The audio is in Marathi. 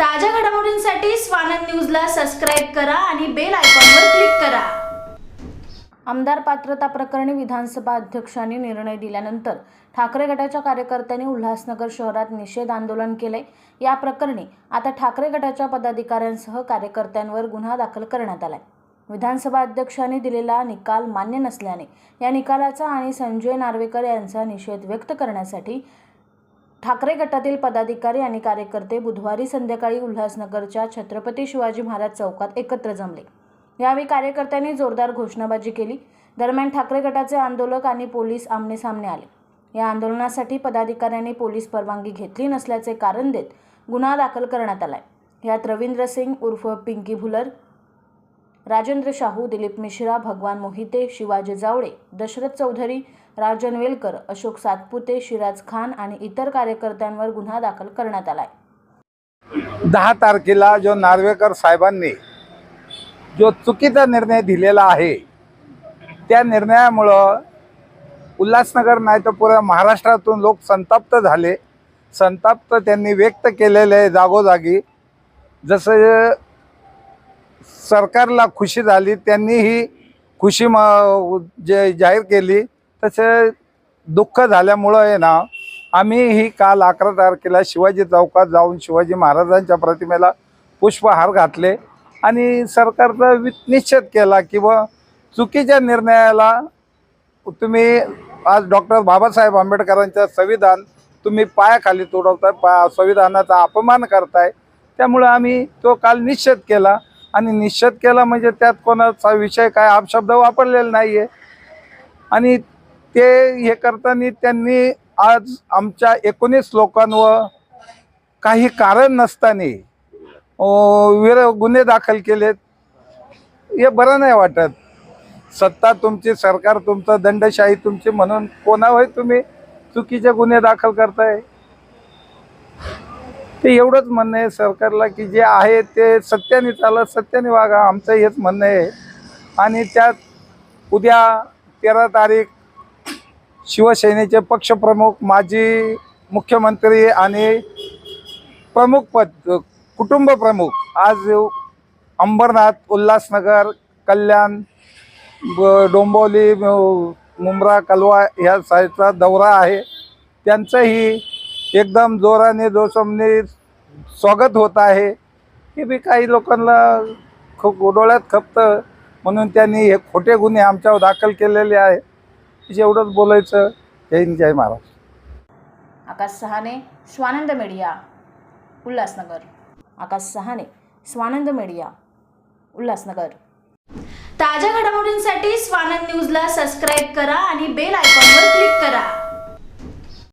ताज्या घडामोडींसाठी स्वानंद न्यूजला सबस्क्राईब करा आणि बेल आयकॉनवर क्लिक करा. आमदार पात्रता प्रकरणी विधानसभा अध्यक्षांनी निर्णय दिल्यानंतर ठाकरे गटाच्या कार्यकर्त्यांनी उल्हासनगर शहरात निषेध आंदोलन केले या प्रकरणी आता ठाकरे गटाच्या पदाधिकाऱ्यांसह कार्यकर्त्यांवर गुन्हा दाखल करण्यात आलाय. विधानसभा अध्यक्षांनी दिलेला निकाल मान्य नसल्याने या निकालाचा आणि संजय नार्वेकर यांचा निषेध व्यक्त करण्यासाठी ठाकरे गटातील पदाधिकारी आणि कार्यकर्ते बुधवारी संध्याकाळी उल्हासनगरच्या छत्रपती शिवाजी महाराज चौकात एकत्र जमले. यावेळी कार्यकर्त्यांनी जोरदार घोषणाबाजी केली. दरम्यान ठाकरे गटाचे आंदोलक आणि पोलीस आमने सामने आले. या आंदोलनासाठी पदाधिकाऱ्यांनी पोलीस परवानगी घेतली नसल्याचे कारण देत गुन्हा दाखल करण्यात आलाय. यात रवींद्र सिंग उर्फ पिंकी भुलर राजेंद्र शाहू दिलीप मिश्रा भगवान मोहिते शिवाजी जावळे दशरथ चौधरी राजन वेलकर अशोक सातपुते शिराज खान आणि इतर कार्यकर्त्यांवर गुन्हा दाखल करण्यात आलाय. दहा तारखेला जो नार्वेकर साहेबांनी जो चुकीचा निर्णय दिलेला आहे त्या निर्णयामुळं उल्हासनगर नाही तर पुऱ्या महाराष्ट्रातून लोक संतप्त झाले. संतप्त त्यांनी व्यक्त केलेले जागोजागी जसं सरकारला खुशी झाली त्यांनी ही खुशी म जे जाहीर केली तसे दुःख झाल्यामुळं आहे ना आम्ही ही काल अकरा तारखेला शिवाजी चौकात जाऊन शिवाजी महाराजांच्या प्रतिमेला पुष्पहार घातले आणि सरकारचा निश्चित केला की व चुकीच्या निर्णयाला तुम्ही आज डॉक्टर बाबासाहेब आंबेडकरांचं संविधान तुम्ही पायाखाली तुडवताय पा संविधानाचा अपमान करताय त्यामुळे आम्ही तो काल निश्चित केला. आणि निश्चित केला म्हणजे त्यात कोणाचा विषय काय आपशब्द वापरलेला नाही आहे आणि ते हे करताना त्यांनी आज आमच्या एकोणीस लोकांवर काही कारण नसताना विर गुन्हे दाखल केलेत. हे बरं नाही वाटत. सत्ता तुमची सरकार तुमचं दंडशाही तुमची म्हणून कोणावर तुम्ही चुकीचे गुन्हे दाखल करताय. ते एवढंच म्हणणं आहे सरकारला की जे आहे ते सत्याने चालत सत्याने वागा आमचं हेच म्हणणं आहे. आणि त्यात उद्या तेरा तारीख शिवसेनेचे पक्षप्रमुख माजी मुख्यमंत्री आणि प्रमुख पद कुटुंब प्रमुख आज अंबरनाथ उल्हासनगर कल्याण डोंबोली मुंब्रा कलवा ह्या साईडचा दौरा आहे. त्यांचंही एकदम जोराने जोशमने स्वागत होत आहे. हे बी काही लोकांना खूप डोळ्यात खपतं म्हणून त्यांनी हे खोटे गुन्हे आमच्यावर दाखल केलेले आहे. एवढंच बोलायचं जय जय महाराज आकाश सहाने स्वानंद मीडिया उल्हासनगर. आकाश सहाने स्वानंद मीडिया उल्हासनगर. ताज्या घडामोडींसाठी स्वानंद न्यूजला सबस्क्राईब करा आणि बेल आयकॉनवर क्लिक करा.